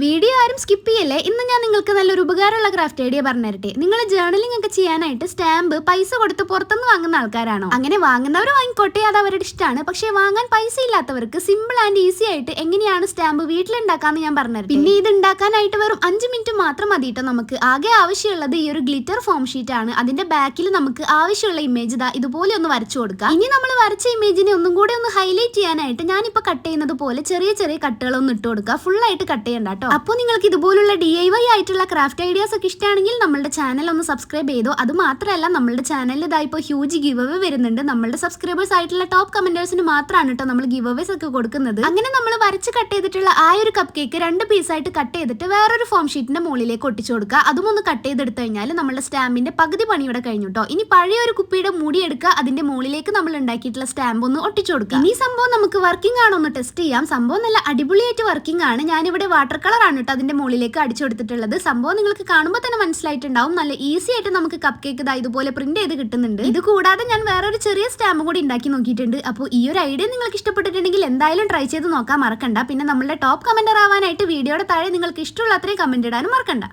Video ആരും skip ചെയ്യല്ലേ? ഇന്ന് ഞാൻ നിങ്ങൾക്ക് നല്ലൊരു ഉപകാരമുള്ള ക്രാഫ്റ്റ് ഐഡിയ പറഞ്ഞുതരട്ടെ നിങ്ങൾ ജേർണലിംഗ് ഒക്കെ ചെയ്യാനായിട്ട് സ്റ്റാമ്പ് പൈസ കൊടുത്ത് പുറത്തുനിന്ന് വാങ്ങുന്ന ആൾക്കാരാണോ? അങ്ങനെ വാങ്ങുന്നവർ വാങ്ങിക്കോട്ടെ അത് അവരുടെ ഇഷ്ടമാണ് പക്ഷേ വാങ്ങാൻ പൈസ ഇല്ലാത്തവർക്ക് സിമ്പിൾ ആൻഡ് ഈസി ആയിട്ട് എങ്ങനെയാണ് സ്റ്റാമ്പ് വീട്ടിലുണ്ടാക്കാന്ന് ഞാൻ പറഞ്ഞത് പിന്നെ ഇത് ഉണ്ടാക്കാനായിട്ട് വെറും അഞ്ച് മിനിറ്റ് മാത്രം മതി കേട്ടോ നമുക്ക്? ആകെ ആവശ്യമുള്ളത് ഈ ഒരു ഗ്ലിറ്റർ ഫോം ഷീറ്റ് ആണ്. അതിന്റെ ബാക്കിൽ നമുക്ക് ആവശ്യമുള്ള ഇമേജ് ഇതാ ഇതുപോലെ ഒന്ന് വരച്ചു കൊടുക്കാം. ഇനി നമ്മൾ വരച്ച ഇമേജിനെ ഒന്നും കൂടെ ഒന്ന് ഹൈലൈറ്റ് ചെയ്യാനായിട്ട് ഞാനിപ്പോ കട്ട് ചെയ്യുന്നത് പോലെ ചെറിയ ചെറിയ കട്ടുകളൊന്നും ഇട്ട് കൊടുക്കുക. ഫുൾ ആയിട്ട് കട്ട് ചെയ്യണ്ട കേട്ടോ. അപ്പോൾ നിങ്ങൾക്ക് ഇതുപോലുള്ള ഡി ഐ വൈ ആയിട്ടുള്ള ക്രാഫ്റ്റ് ഐഡിയാസ് ഒക്കെ ഇഷ്ടമാണെങ്കിൽ നമ്മളുടെ ചാനൽ ഒന്ന് സബ്സ്ക്രൈബ് ചെയ്തോ. അത് മാത്രമല്ല നമ്മുടെ ചാനലിൽ ഇതാ ഇപ്പോൾ ഹ്യൂജ് ഗിവ് അവേ വരുന്നുണ്ട്. നമ്മുടെ സബ്സ്ക്രൈബേഴ്സ് ആയിട്ടുള്ള ടോപ്പ് കമന്റേഴ്സിന് മാത്രമാണ് കേട്ടോ നമ്മൾ ഗിവ് അവേസ് ഒക്കെ കൊടുക്കുന്നത്. അങ്ങനെ നമ്മൾ വരച്ച് കട്ട് ചെയ്തിട്ടുള്ള ആ ഒരു കപ്പ് കേക്ക് രണ്ട് പീസായിട്ട് കട്ട് ചെയ്തിട്ട് വേറൊരു ഫോം ഷീറ്റിന്റെ മുകളിലേക്ക് ഒട്ടിച്ചു കൊടുക്കുക. അതും ഒന്ന് കട്ട് ചെയ്തെടുത്ത് കഴിഞ്ഞാൽ നമ്മുടെ സ്റ്റാമ്പിന്റെ പകുതി പണി ഇവിടെ കഴിഞ്ഞു കേട്ടോ. ഇനി പഴയ ഒരു കുപ്പിയുടെ മൂടി എടുക്കുക. അതിന്റെ മുകളിലേക്ക് നമ്മൾ ഉണ്ടാക്കിയിട്ടുള്ള സ്റ്റാമ്പ് ഒന്ന് ഒട്ടിച്ചു കൊടുക്കുക. ഇനി സംഭവം നമുക്ക് വർക്കിംഗ് ആണോ ഒന്ന് ടെസ്റ്റ് ചെയ്യാം. സംഭവം നല്ല അടിപൊളിയായിട്ട് വർക്കിംഗ് ആണ്. ഞാനിവിടെ വാട്ടർ കളർ ആണ് കേട്ടോ അതിന്റെ മുകളിലേക്ക് അടിച്ചു കൊടുത്തിട്ടുള്ളത്. സംഭവം നിങ്ങൾക്ക് കാണുമ്പോൾ തന്നെ മനസ്സിലായിട്ടുണ്ടാവും. നല്ല ഈസി ആയിട്ട് നമുക്ക് കപ്പ് കേക്ക് ഇതാ ഇതുപോലെ പ്രിന്റ് ചെയ്ത് കിട്ടുന്നുണ്ട്. ഇത് കൂടാതെ ഞാൻ വേറൊരു ചെറിയ സ്റ്റാമ്പ് കൂടി ഉണ്ടാക്കി നോക്കിയിട്ടുണ്ട്. അപ്പോൾ ഈ ഒരു ഐഡിയ നിങ്ങൾക്ക് ഇഷ്ടപ്പെട്ടിട്ടുണ്ടെങ്കിൽ എന്തായാലും ട്രൈ ചെയ്ത് നോക്കാൻ മറക്കണ്ട. പിന്നെ നമ്മളുടെ ടോപ്പ് കമന്റർ ആവാനായിട്ട് വീഡിയോയുടെ താഴെ നിങ്ങൾക്ക് ഇഷ്ടമുള്ള അത്രയും കമന്റ് ഇടാനും മറക്കണ്ട.